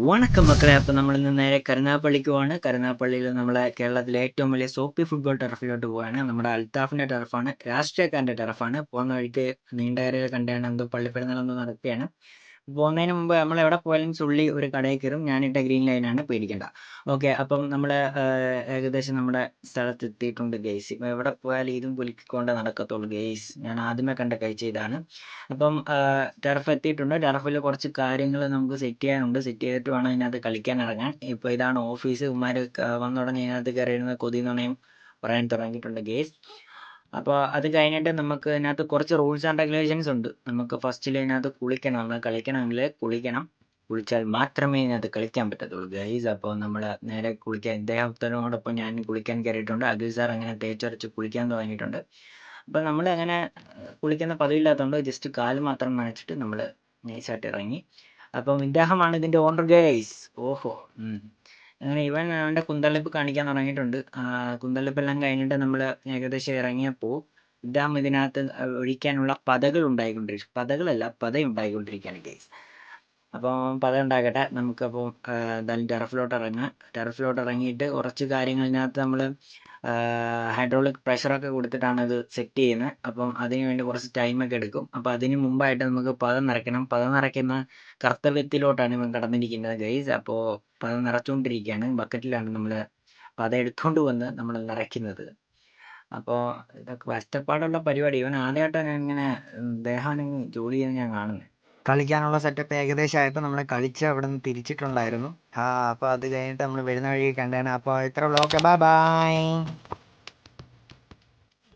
വണക്കം മക്കളെ. അപ്പം നമ്മൾ ഇന്ന് നേരെ കരുനാപ്പള്ളിക്ക് പോവാണ് കരുനാപ്പള്ളിയിൽ നമ്മളെ കേരളത്തിലെ ഏറ്റവും വലിയ സോപ്പി ഫുട്ബോൾ ടർഫിലോട്ട് പോവാണ്. നമ്മുടെ അൽതാഫിന്റെ ടർഫാണ്. രാഷ്ട്രീയക്കാരന്റെ ടർഫാണ്. പോകുന്ന വഴിക്ക് നീണ്ടകരയിൽ കണ്ടാണ് എന്തോ പള്ളിപ്പെരുന്നാൾ എന്തോ നടക്കുകയാണ്. പോകുന്നതിന് മുമ്പ് നമ്മൾ എവിടെ പോയാലും ചുള്ളി ഒരു കടയിൽ കയറും. ഞാനിട്ട ഗ്രീൻ ലൈനാണ് പേടിക്കേണ്ട. ഓക്കെ അപ്പം നമ്മൾ ഏകദേശം നമ്മുടെ സ്ഥലത്ത് എത്തിയിട്ടുണ്ട് ഗെയ്സ് ഇപ്പം എവിടെ പോയാലും ഇതും പുലിക്കൊണ്ട് നടക്കത്തുള്ളൂ ഗെയ്സ് ഞാൻ ആദ്യമേ കണ്ട കഴിച്ച ഇതാണ്. അപ്പം ടർഫ് എത്തിയിട്ടുണ്ട്. ടർഫിൽ കുറച്ച് കാര്യങ്ങൾ നമുക്ക് സെറ്റ് ചെയ്യാനുണ്ട്. സെറ്റ് ചെയ്തിട്ട് വേണം ഇതിനകത്ത് കളിക്കാൻ ഇറങ്ങാൻ. ഇപ്പോൾ ഇതാണ് ഓഫീസ് ഉമ്മാർ വന്നുടനെ ഇതിനകത്ത് കയറിയിരുന്ന കൊതി നുണയും പറയാൻ തുടങ്ങിയിട്ടുണ്ട് ഗെയ്സ് അപ്പോൾ അത് കഴിഞ്ഞിട്ട് നമുക്ക് ഇതിനകത്ത് കുറച്ച് റൂൾസ് ആൻഡ് റെഗുലേഷൻസ് ഉണ്ട്. നമുക്ക് ഫസ്റ്റിൽ ഇതിനകത്ത് കുളിക്കണം. നമ്മൾ കളിക്കണമെങ്കിൽ കുളിക്കണം. കുളിച്ചാൽ മാത്രമേ ഇതിനകത്ത് കളിക്കാൻ പറ്റത്തുള്ളൂ ഗൈസ് അപ്പോൾ നമ്മൾ നേരെ കുളിക്കാൻ ഇദ്ദേഹത്തിനോടൊപ്പം ഞാൻ കുളിക്കാൻ കയറിയിട്ടുണ്ട്. അഖിൽ സാർ അങ്ങനെ തേച്ചുരച്ച് കുളിക്കാൻ തുടങ്ങിയിട്ടുണ്ട്. അപ്പോൾ നമ്മൾ അങ്ങനെ കുളിക്കുന്ന പതിവില്ലാത്തതുകൊണ്ട് ജസ്റ്റ് കാൽ മാത്രം നനച്ചിട്ട് നമ്മൾ നൈസായിട്ട് ഇറങ്ങി. അപ്പം ഇദ്ദേഹമാണ് ഇതിന്റെ ഓണർ ഗൈസ് ഓഹോ. അങ്ങനെ ഇവൻ അവന്റെ കുന്തളിപ്പ് കാണിക്കാൻ തുടങ്ങിയിട്ടുണ്ട്. കുന്തളിപ്പെല്ലാം കഴിഞ്ഞിട്ട് നമ്മൾ ഏകദേശം ഇറങ്ങിയപ്പോൾ ഇദ്ദേഹം ഇതിനകത്ത് ഒഴിക്കാനുള്ള പതകൾ ഉണ്ടായിക്കൊണ്ടിരിക്കും പതകളല്ല പത ഉണ്ടായിക്കൊണ്ടിരിക്കുകയാണ് ഗൈസ് അപ്പോൾ പത ഉണ്ടാക്കട്ടെ നമുക്കപ്പോൾ എന്തായാലും ടെറഫിലോട്ട് ഇറങ്ങാം. ടെറഫിലോട്ട് ഇറങ്ങിയിട്ട് കുറച്ച് കാര്യങ്ങൾ ഇതിനകത്ത് നമ്മൾ ഹൈഡ്രോളിക് പ്രഷറൊക്കെ കൊടുത്തിട്ടാണ് ഇത് സെറ്റ് ചെയ്യുന്നത് അപ്പം അതിന് വേണ്ടി കുറച്ച് ടൈമൊക്കെ എടുക്കും. അപ്പോൾ അതിന് മുമ്പായിട്ട് നമുക്ക് പതം നിറയ്ക്കണം. പതം നിറയ്ക്കുന്ന കർത്തവ്യത്തിലോട്ടാണ് ഇവൻ കടന്നിരിക്കുന്നത് ഗൈസ് അപ്പോൾ പദം നിറച്ചുകൊണ്ടിരിക്കുകയാണ് ബക്കറ്റിലാണ് നമ്മൾ പതം എടുത്തുകൊണ്ട് വന്ന് നമ്മൾ നിറയ്ക്കുന്നത്. അപ്പോൾ ഇതൊക്കെ കഷ്ടപ്പാടുള്ള പരിപാടി. ഇവൻ ആദ്യമായിട്ടാണ് ഇങ്ങനെ ദേഹാനും ജോലി ചെയ്യുന്നത് ഞാൻ കാണുന്നത് കളിക്കാനുള്ള സെറ്റപ്പ് ഏകദേശം നമ്മൾ കളിച്ച് അവിടെ നിന്ന് തിരിച്ചിട്ടുണ്ടായിരുന്നു. ആ അപ്പോൾ അത് കഴിഞ്ഞിട്ട് നമ്മൾ വരുന്ന വഴി കണ്ടാണ് അപ്പോൾ ഇത്ര ഉള്ളൂ. Okay bye bye